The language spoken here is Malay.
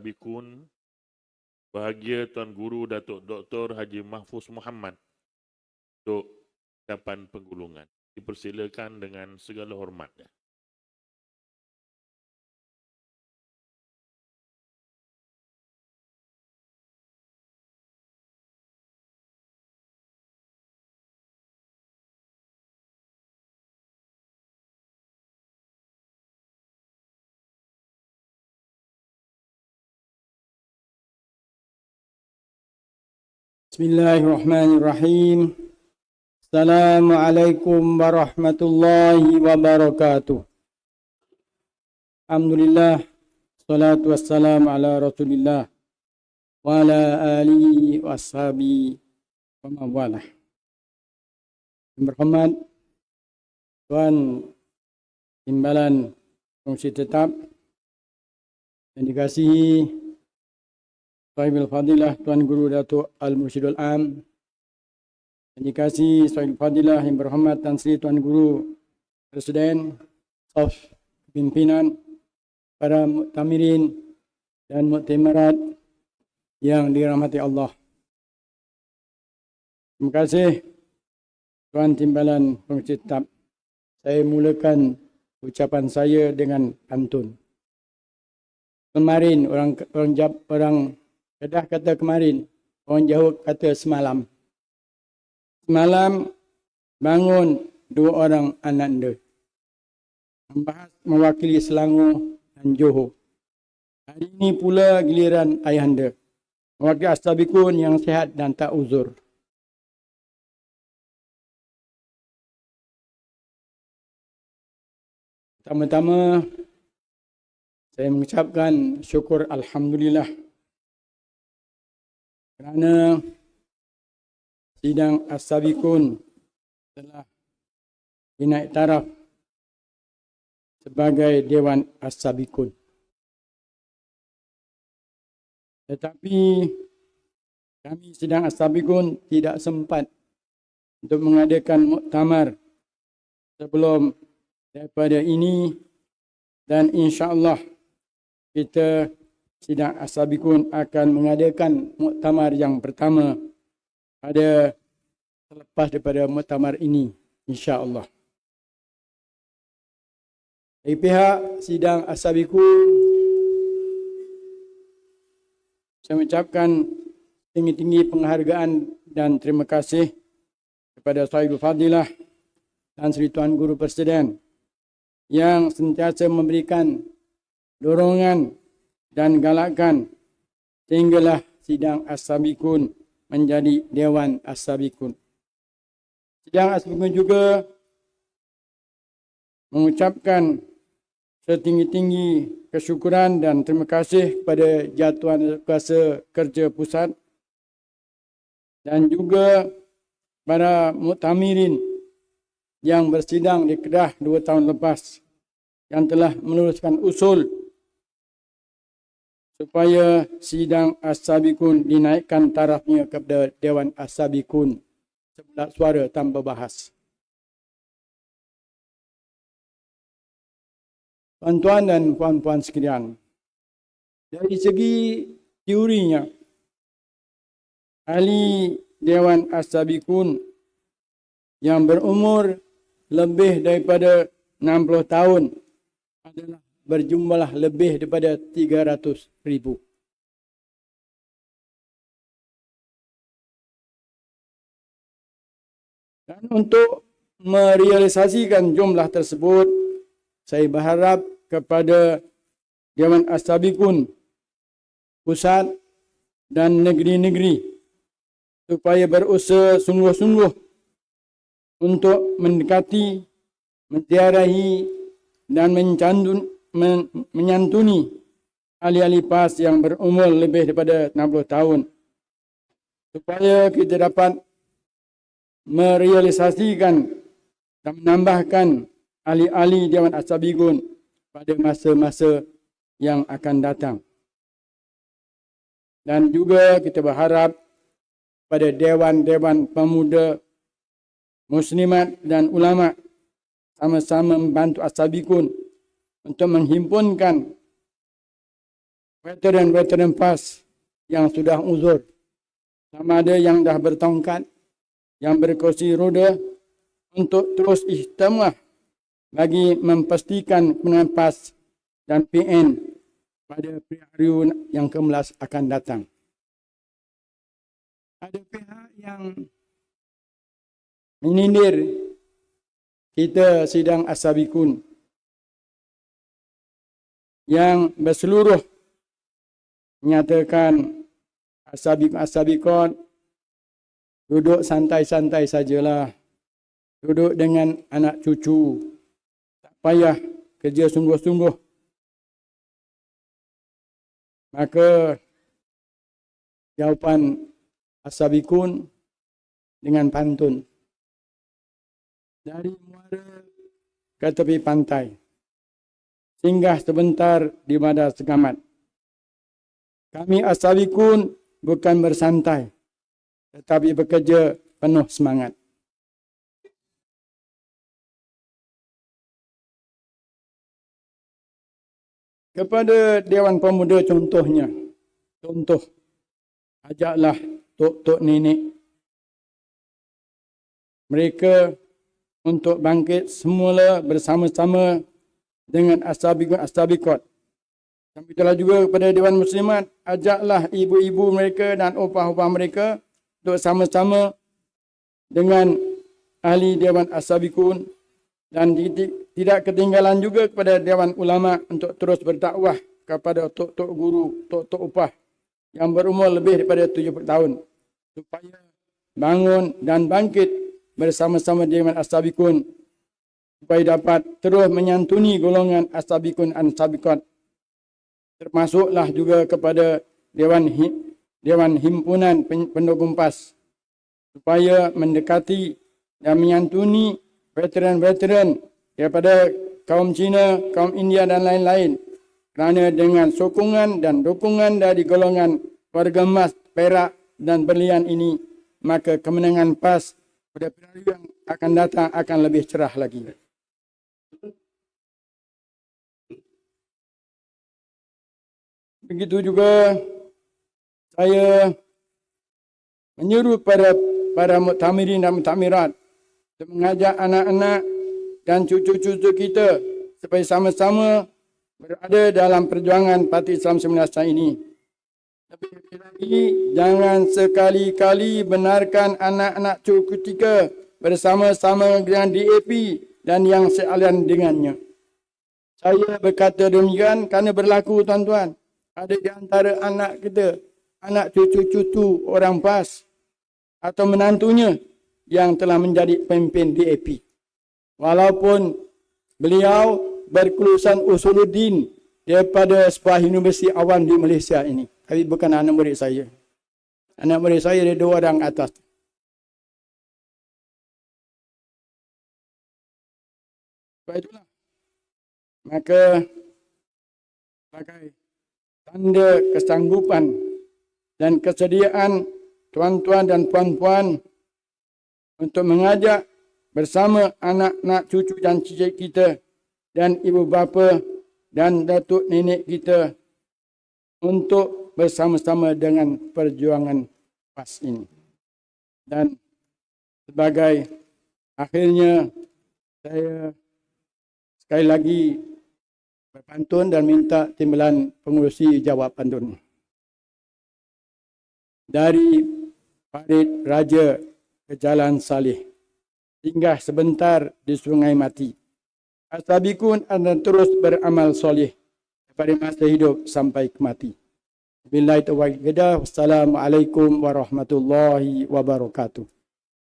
As-Sabikun bahagia Tuan Guru Datuk Dr. Haji Mahfuz Muhammad untuk ucapan penggulungan. Dipersilakan dengan segala Bismillahirrahmanirrahim. Assalamualaikum warahmatullahi wabarakatuh. Alhamdulillah. Salatu wassalamu ala rasulillah. Wa ala alihi wa ashabi wa mawalah. Yang berhormat Tuan Timbalan Fungsi Tetap yang dikasihi Sahibul Fadilah Tuan Guru Datuk Al-Mursyidul Am yang dikasih Sahibul Fadilah yang berhormat Tan Sri Tuan Guru Presiden of Pimpinan para muktamirin dan muktimarat yang dirahmati Allah. Terima kasih Tuan Timbalan Fungsi Tetap. Saya mulakan ucapan saya dengan pantun. Kemarin orang orang orang Kedah kata kemarin, orang jauh kata semalam. Semalam bangun dua orang ananda. Membahas mewakili Selangor dan Johor. Hari ini pula giliran ayahanda. Mewakili Astabikun yang sehat dan tak uzur. Pertama-tama, saya mengucapkan syukur Alhamdulillah kerana sidang As-Sabikun telah dinaik taraf sebagai Dewan As-Sabikun. Tetapi kami sidang As-Sabikun tidak sempat untuk mengadakan muktamar sebelum daripada ini dan insya-Allah kita sidang Asabikun akan mengadakan muktamar yang pertama pada selepas daripada muktamar ini insya-Allah. Dari pihak sidang Asabikun saya mengucapkan tinggi-tinggi penghargaan dan terima kasih kepada Sahibul Fadilah dan Sri Tuan Guru Presiden yang sentiasa memberikan dorongan dan galakkan sehinggalah sidang As-Sabikun menjadi Dewan As-Sabikun. Sidang As-Sabikun juga mengucapkan setinggi-tinggi kesyukuran dan terima kasih kepada Jatuan Kuasa Kerja Pusat dan juga para muktamirin yang bersidang di Kedah dua tahun lepas yang telah meneruskan usul supaya sidang As-Sabikun dinaikkan tarafnya kepada Dewan As-Sabikun sebelah suara tanpa bahas. Tuan-tuan dan puan-puan sekalian, dari segi teorinya, ahli Dewan As-Sabikun yang berumur lebih daripada 60 tahun adalah berjumlah lebih daripada 300 ribu. Dan untuk merealisasikan jumlah tersebut, saya berharap kepada Dewan Astabikun pusat dan negeri-negeri supaya berusaha sungguh-sungguh untuk mendekati, mentiarahi dan mencandun, menyantuni ahli-ahli PAS yang berumur lebih daripada 60 tahun supaya kita dapat merealisasikan dan menambahkan ahli-ahli Dewan Asabigun pada masa-masa yang akan datang. Dan juga kita berharap pada dewan-dewan pemuda muslimat dan ulama sama-sama membantu Asabikun untuk menghimpunkan veteran-veteran PAS yang sudah uzur. Sama ada yang dah bertongkat, yang berkursi roda untuk terus istimewa bagi memastikan kemenangan PAS dan PN pada periode yang ke-11 akan datang. Ada pihak yang menyindir kita sidang Asabikun yang berseluruh menyatakan Asabik-Asabikon duduk santai-santai sajalah. Duduk dengan anak cucu. Tak payah kerja sungguh-sungguh. Maka jawapan Asabikun dengan pantun. Dari muara ke tepi pantai. Singgah sebentar di Madar Segamat. Kami Asabikun bukan bersantai. Tetapi bekerja penuh semangat. Kepada Dewan Pemuda contohnya. Contoh. Ajaklah tok-tok nenek. Mereka untuk bangkit semula bersama-sama dengan asabikot-asabikot. Dan itulah juga kepada Dewan Muslimat, ajaklah ibu-ibu mereka dan opah-opah mereka untuk sama-sama dengan ahli Dewan Asabikun dan tidak ketinggalan juga kepada Dewan Ulama untuk terus berdakwah kepada tok-tok guru, tok-tok upah yang berumur lebih daripada 70 tahun. Supaya bangun dan bangkit bersama-sama Dewan Asabikun supaya dapat terus menyantuni golongan Asabikun dan Asabikot termasuklah juga kepada Dewan Dewan Himpunan Pendukung PAS supaya mendekati dan menyantuni veteran-veteran daripada kaum Cina, kaum India dan lain-lain. Kerana dengan sokongan dan dukungan dari golongan warga emas, perak dan berlian ini maka kemenangan PAS pada periode yang akan datang akan lebih cerah lagi. Begitu juga saya menyeru para para muktamirin dan muktamirat untuk mengajak anak-anak dan cucu-cucu kita supaya sama-sama berada dalam perjuangan Parti Islam Semasa ini. Tapi lagi, jangan sekali-kali benarkan anak-anak cucu kita bersama-sama dengan DAP dan yang sealian dengannya. Saya berkata demikian kerana berlaku tuan-tuan. Ada di antara anak kita, anak cucu-cucu orang PAS atau menantunya yang telah menjadi pemimpin DAP. Walaupun beliau berkelulusan usuluddin daripada sebuah universiti awam di Malaysia ini. Tapi bukan anak murid saya. Anak murid saya ada dua orang atas. Sebab itulah. Maka pakai tanda kesanggupan dan kesediaan tuan-tuan dan puan-puan untuk mengajak bersama anak-anak cucu dan cicit kita dan ibu bapa dan datuk nenek kita untuk bersama-sama dengan perjuangan PAS ini. Dan sebagai akhirnya saya sekali lagi berpantun dan minta timbalan pengurusi jawab pantun. Dari Farid Raja ke Jalan Salih. Singgah sebentar di Sungai Mati. Asabikun akan terus beramal soleh pada masa hidup sampai ke mati. Bila itu Wassalamualaikum warahmatullahi wabarakatuh.